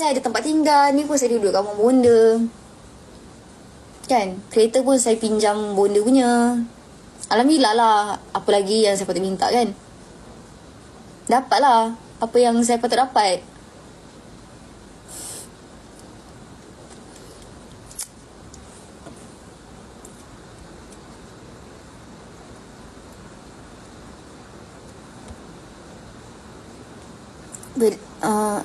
Saya ada tempat tinggal. Ni pun saya duduk kat rumah bonda. Kan? Kereta pun saya pinjam bonda punya. Alhamdulillah lah. Apa lagi yang saya patut minta kan? Dapatlah. Apa yang saya patut dapat. But, uh,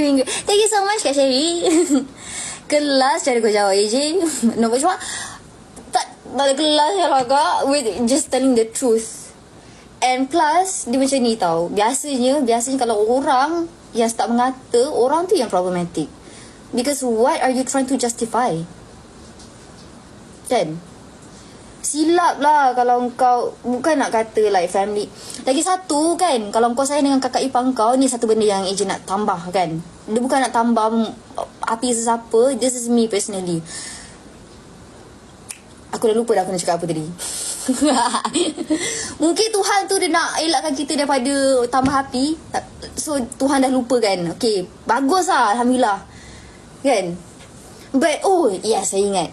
doing good. Thank you so much, Kak Sherry. kelas cara kau jawab, AJ. no, cuma, tak, tak ada kelas ya lah, Kak. With just telling the truth. And plus, dia macam ni tau. Biasanya, biasanya kalau orang yang start mengata, orang tu yang problematic. Because what are you trying to justify? Kan? Silap lah kalau kau Bukan nak kata like family. Lagi satu kan Kalau kau sayang dengan kakak ipar kau Ni satu benda yang ejen nak tambah kan. Dia bukan nak tambah Api sesiapa This is me personally. Aku dah lupa dah aku nak cakap apa tadi. Mungkin Tuhan tu dia nak elakkan kita daripada tambah api So Tuhan dah lupa kan. Okay Bagus lah Alhamdulillah. Kan? But oh Yes saya ingat.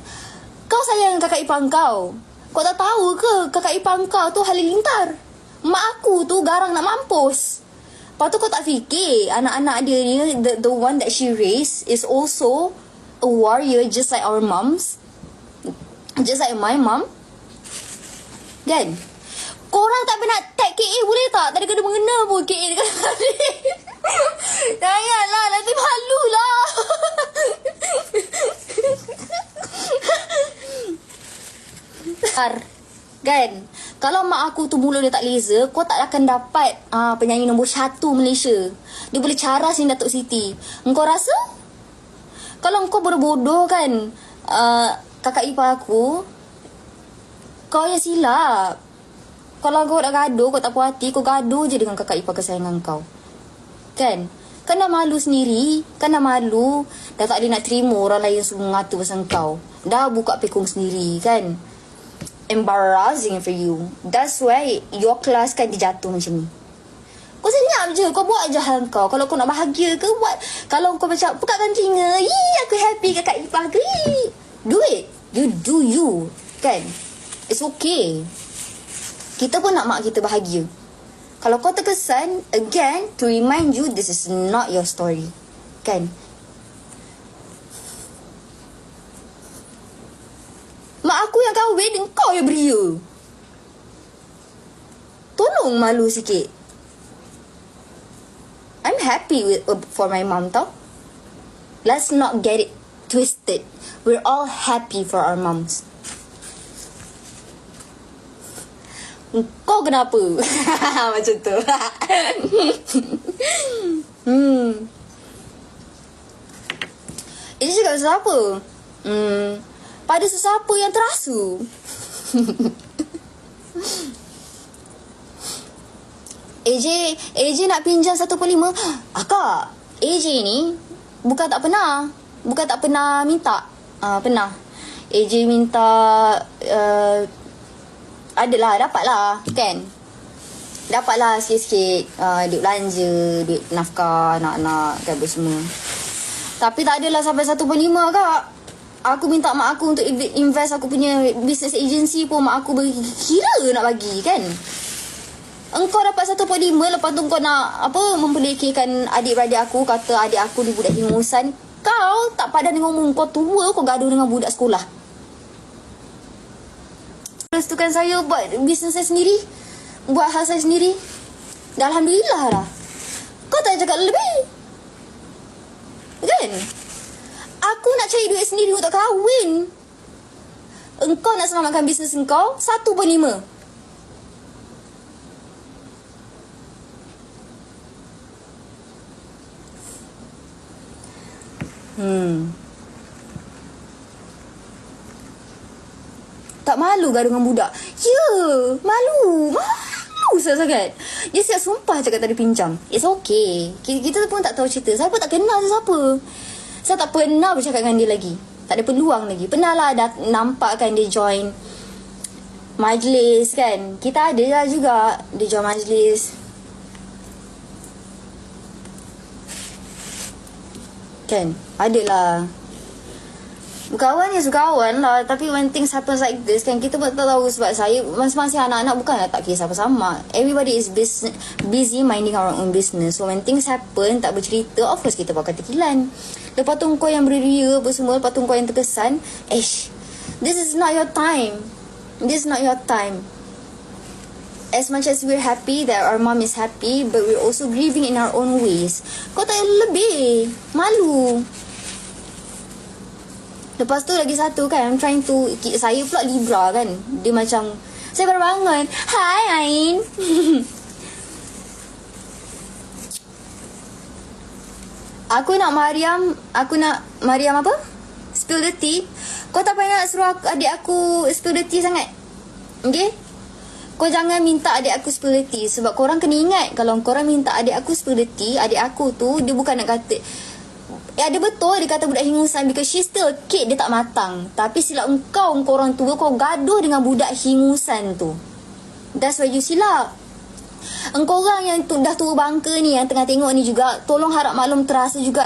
Kau sayang kakak ipar kau kau tak tahu ke kakak ipar kau tu halilintar? Mak aku tu garang nak mampus. Lepas tu kau tak fikir anak-anak dia ni, the, the one that she raised is also a warrior just like our moms. Just like my mom. Kan? Korang tak pernah tag KA boleh tak? Ada kena mengena pun KA dekat tadi. Janganlah, nanti malu lah. Har Kan? Kalau mak aku tu mula dia tak laser Kau tak akan dapat uh, Penyanyi nombor satu Malaysia. Dia boleh caras ni Datuk Siti. Engkau rasa? Kalau kau berbodoh kan uh, Kakak ipar aku Kau yang silap. Kalau kau nak gaduh Kau tak puas hati Kau gaduh je dengan kakak ipar kesayangan kau. Kan? Kena malu sendiri Kena malu Dah tak ada nak terima orang lain semua mengata pasal kau. Dah buka pekung sendiri kan embarrassing for you. That's why your class kan dijatuh macam ni. Kau senyap je. Kau buat je hal kau. Kalau kau nak bahagia ke, buat. Kalau kau macam, pekatkan telinga. Yee, aku happy kakak ipar ke. Do it. You do you. Kan? It's okay. Kita pun nak mak kita bahagia. Kalau kau terkesan, again, to remind you, this is not your story. Kan? Kahwin, kau yang beria. Tolong malu sikit. I'm happy with uh, for my mom tau. Let's not get it twisted. We're all happy for our moms. Kau kenapa? Macam tu. hmm. Ini juga pasal apa? Hmm pada sesiapa yang terasu. AJ, AJ nak pinjam 1.5. Akak, AJ ni bukan tak pernah. Bukan tak pernah minta. Uh, pernah. AJ minta uh, adalah dapatlah kan dapatlah sikit-sikit uh, duit belanja duit nafkah anak-anak kan semua tapi tak adalah sampai 1.5 kak aku minta mak aku untuk invest aku punya business agency pun mak aku berkira nak bagi kan? Engkau dapat 1.5 lepas tu kau nak apa memperlekehkan adik-beradik aku kata adik aku ni budak hingusan kau tak padan dengan umum kau tua kau gaduh dengan budak sekolah. Terus tu kan saya buat bisnes saya sendiri buat hal saya sendiri. Dan Alhamdulillah lah. Kau tak cakap lebih. Kan nak cari duit sendiri untuk kahwin. Engkau nak selamatkan bisnes engkau, satu pun lima. Hmm. Tak malu gaduh dengan budak? Ya, malu. Malu sangat-sangat. Dia siap sumpah cakap tadi pinjam. It's okay. Kita pun tak tahu cerita. Siapa tak kenal siapa. Saya tak pernah bercakap dengan dia lagi. Tak ada peluang lagi. Pernah lah dah nampak kan dia join majlis kan. Kita ada lah juga dia join majlis. Kan? Adalah. Kawan ya kawan lah Tapi when things happens like this kan Kita pun tak tahu sebab saya Masing-masing anak-anak bukanlah tak kisah sama Everybody is busy, busy minding our own business So when things happen Tak bercerita Of course kita bakal tekilan Lepas tu kau yang beria apa semua Lepas tu kau yang terkesan Ish This is not your time This is not your time as much as we're happy that our mom is happy, but we're also grieving in our own ways. Kau tak lebih. Malu. Lepas tu lagi satu kan, I'm trying to, saya pula Libra kan. Dia macam, saya baru bangun. Hi Ain. aku nak Mariam, aku nak Mariam apa? Spill the tea. Kau tak payah nak suruh aku, adik aku spill the tea sangat. Okay? Kau jangan minta adik aku spill the tea Sebab korang kena ingat Kalau korang minta adik aku spill the tea Adik aku tu Dia bukan nak kata Ya ada betul dia kata budak hingusan Because she's still kid Dia tak matang Tapi silap engkau Engkau orang tua Kau gaduh dengan budak hingusan tu That's why you silap Engkau orang yang dah tua bangka ni Yang tengah tengok ni juga Tolong harap maklum terasa juga